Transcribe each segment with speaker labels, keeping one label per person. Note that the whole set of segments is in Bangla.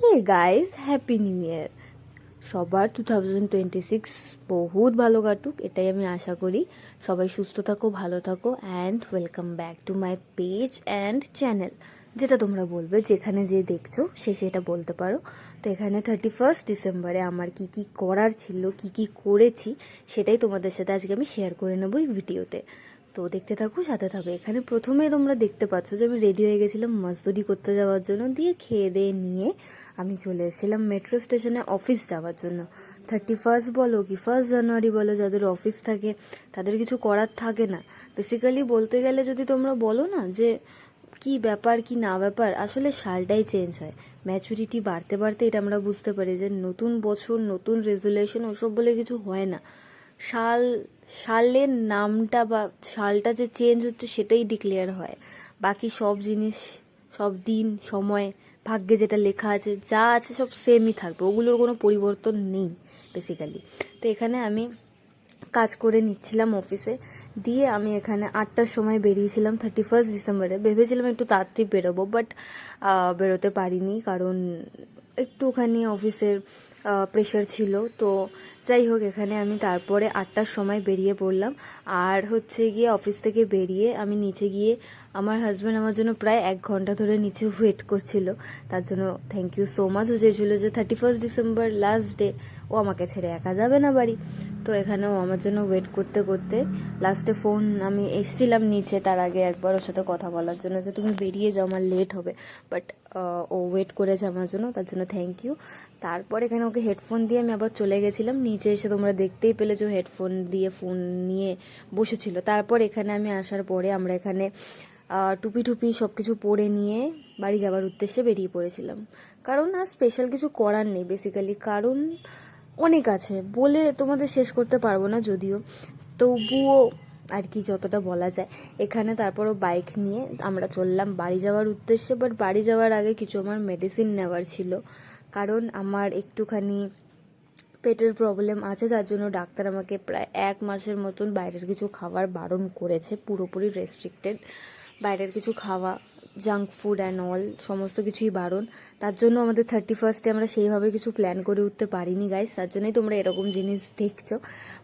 Speaker 1: Hey guys happy new year সবার টু থাউজেন্ড টোয়েন্টি সিক্স বহুত ভালো কাটুক, এটাই আমি আশা করি। সবাই সুস্থ থাকো, ভালো থাকো and welcome back to my page and channel যেটা তোমরা বলবে, যেখানে যে দেখছ, সে সেটা বলতে পারো। তো এখানে থার্টি ফার্স্ট ডিসেম্বরে আমার কি কি করার ছিল, কি কি করেছি, সেটাই তোমাদের সাথে আজকে আমি শেয়ার করে নেব এই ভিডিওতে তো দেখতে থাকো, সাথে থাকো। এখানে প্রথমে তোমরা দেখতে পাচ্ছ যে আমি রেডি হয়ে গেছিলাম মজদুরি করতে যাওয়ার জন্য। দিয়ে খেয়ে দিয়ে নিয়ে আমি চলে এসেছিলাম মেট্রো স্টেশনে অফিস যাওয়ার জন্য। থার্টি ফার্স্ট বলো কি ফার্স্ট জানুয়ারি বলো, যাদের অফিস থাকে, তাদের কিছু করার থাকে না। বেসিক্যালি বলতে গেলে যদি তোমরা বলো না যে কি ব্যাপার, কি না ব্যাপার, আসলে সালটাই চেঞ্জ হয়। ম্যাচুরিটি বাড়তে বাড়তে এটা আমরা বুঝতে পারি যে নতুন বছর, নতুন রেজুলেশন ওসব বলে কিছু হয় না। সাল সালের নামটা বা সালটা যে চেঞ্জ হচ্ছে সেটাই ডিক্লেয়ার হয়। বাকি সব জিনিস, সব দিন, সময়, ভাগ্যে যেটা লেখা আছে, যা আছে সব সেমই থাকবে। ওগুলোর কোনো পরিবর্তন নেই বেসিক্যালি তো এখানে আমি কাজ করে নিচ্ছিলাম অফিসে দিয়ে আমি এখানে আটটার সময় বেরিয়েছিলাম থার্টি ফার্স্ট ডিসেম্বরে ভেবেছিলাম একটু তাড়াতাড়ি বেরোবো বাট বেরোতে পারিনি। কারণ একটুখানি অফিসের প্রেশার ছিল। তো যাই হোক, এখানে আমি তারপরে আটটার সময় বেরিয়ে পড়লাম। আর হচ্ছে গিয়ে অফিস থেকে বেরিয়ে আমি নিচে গিয়ে আমার হাজব্যান্ড আমার জন্য প্রায় এক ঘণ্টা ধরে নিচে ওয়েট করছিল। তার জন্য থ্যাংক ইউ সো মাচ ও চেয়েছিল যে thirty first December last day ও আমাকে ছেড়ে একা যাবে না বাড়ি। তো এখানেও আমার জন্য ওয়েট করতে করতে লাস্টে ফোন আমি এসছিলাম নিচে। তার আগে একবার ওর সাথে কথা বলার জন্য যে, তুমি বেরিয়ে যাও, আমার লেট হবে। বাট ও ওয়েট করেছে আমার জন্য, তার জন্য থ্যাংক ইউ তারপর এখানে ওকে হেডফোন দিয়ে আমি আবার চলে গেছিলাম। নিচে এসে তোমরা দেখতেই পেলে যে হেডফোন দিয়ে ফোন নিয়ে বসেছিল। তারপর এখানে আমি আসার পরে আমরা এখানে টুপি টুপি সব কিছু পরে নিয়ে বাড়ি যাওয়ার উদ্দেশ্যে বেরিয়ে পড়েছিলাম। কারণ আর স্পেশাল কিছু করার নেই বেসিক্যালি কারণ অনেক আছে। বলে তোমাদের শেষ করতে পারব না যদিও। তবুও আর কি যতটা বলা যায়। এখানে তারপরও বাইক নিয়ে আমরা চললাম বাড়ি যাওয়ার উদ্দেশ্যে বাট বাড়ি যাওয়ার আগে কিছু আমার মেডিসিন নেওয়ার ছিল। কারণ আমার একটুখানি পেটের প্রবলেম আছে, যার জন্য ডাক্তার আমাকে প্রায় এক মাসের মতন বাইরের কিছু খাবার বারণ করেছে, পুরোপুরি রেস্ট্রিক্টেড বাইরের কিছু খাওয়া জাঙ্ক ফুড অ্যান্ড অল সমস্ত কিছুই বারণ। তার জন্য আমাদের থার্টি ফার্স্টে আমরা সেইভাবে কিছু প্ল্যান করে উঠতে পারিনি গাইস তার জন্যই তোমরা এরকম জিনিস দেখছ।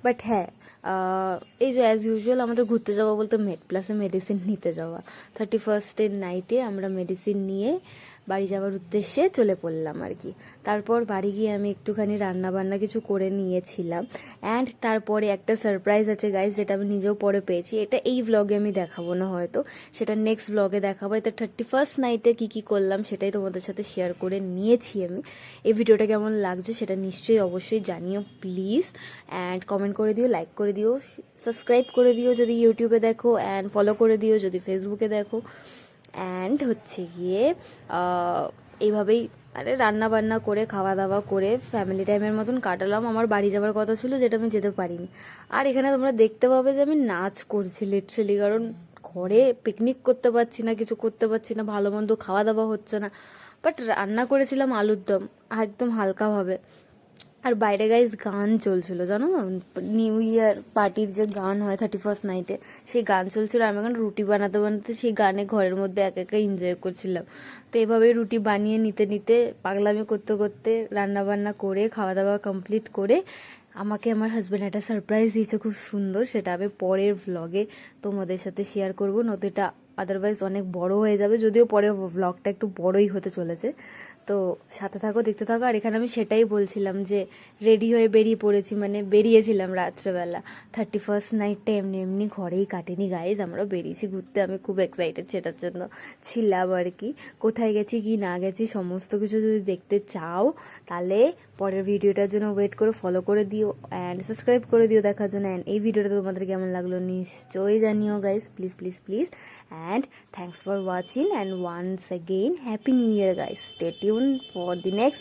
Speaker 1: বাট হ্যাঁ এই যে অ্যাজ ইউজুয়াল আমাদের ঘুরতে যাওয়া বলতে মেড প্লাসে মেডিসিন নিতে যাওয়া। থার্টি ফার্স্টের নাইটে আমরা মেডিসিন নিয়ে বাড়ি যাওয়ার উদ্দেশ্যে চলে পড়লাম আর কি। তারপর বাড়ি গিয়ে আমি একটুখানি রান্না বান্না কিছু করে নিয়েছিলাম। অ্যান্ড তারপরে একটা সারপ্রাইজ আছে গাইজ যেটা আমি নিজেও পরে পেয়েছি। এটা এই ব্লগে আমি দেখাবো না হয়তো। সেটা নেক্সট ব্লগে দেখাবো। এটা থার্টি ফার্স্ট নাইটে কী কী করলাম সেটাই তোমাদের সাথে শেয়ার করে নিয়েছি আমি। এই ভিডিওটা কেমন লাগছে সেটা নিশ্চয়ই অবশ্যই জানিও প্লিজ অ্যান্ড কমেন্ট করে দিও লাইক করে দিও সাবস্ক্রাইব করে দিও যদি ইউটিউবে দেখো। অ্যান্ড ফলো করে দিও যদি ফেসবুকে দেখো। অ্যান্ড হচ্ছে গিয়ে এইভাবেই আরে রান্না বান্না করে খাওয়া দাওয়া করে ফ্যামিলি টাইমের মতন কাটালাম। আমার বাড়ি যাওয়ার কথা ছিল যেটা আমি যেতে পারিনি। আর এখানে তোমরা দেখতে পাবে যে আমি নাচ করছি লিটারেলি কারণ ঘরে পিকনিক করতে পারছি না, কিছু করতে পারছি না, ভালো মন্দ খাওয়া দাওয়া হচ্ছে না। বাট রান্না করেছিলাম আলুর দম, একদম হালকাভাবে আর বাইরে গাইজ গান চলছিল, জানো? না নিউ ইয়ার পার্টির যে গান হয় থার্টি ফার্স্ট নাইটে সেই গান চলছিল। আমি এখন রুটি বানাতে বানাতে সেই গানে ঘরের মধ্যে এক একা এনজয় করছিলাম। তো এভাবে রুটি বানিয়ে নিতে নিতে পাগলামি করতে করতে রান্না বান্না করে খাওয়া দাওয়া কমপ্লিট করে আমাকে আমার হাজব্যান্ড একটা সারপ্রাইজ দিয়েছে খুব সুন্দর। সেটা আমি পরের ভ্লগে তোমাদের সাথে শেয়ার করব। নয়তো এটা আদারওয়াইজ অনেক বড় হয়ে যাবে, যদিও পরে ভ্লগটা একটু বড়ই হতে চলেছে। তো সাথে থাকো, দেখতে থাকো। আর এখানে আমি সেটাই বলছিলাম যে রেডি হয়ে বেরিয়ে পড়েছি মানে বেরিয়েছিলাম রাত্রেবেলা। থার্টি ফার্স্ট নাইটটা এমনি এমনি ঘরেই কাটেনি গাইজ আমরা বেরিয়েছি ঘুরতে। আমি খুব এক্সাইটেড সেটার জন্য ছিলাম আর কি। কোথায় গেছি, কি না গেছি, সমস্ত কিছু যদি দেখতে চাও, তাহলে পরের ভিডিওটার জন্য ওয়েট করে ফলো করে দিও অ্যান্ড সাবস্ক্রাইব করে দিও দেখার জন্য। অ্যান্ড এই ভিডিওটা তোমাদের কেমন লাগল, নিশ্চয়ই জানিও guys please please please and thanks for watching and once again happy new year guys. Stay tuned for the next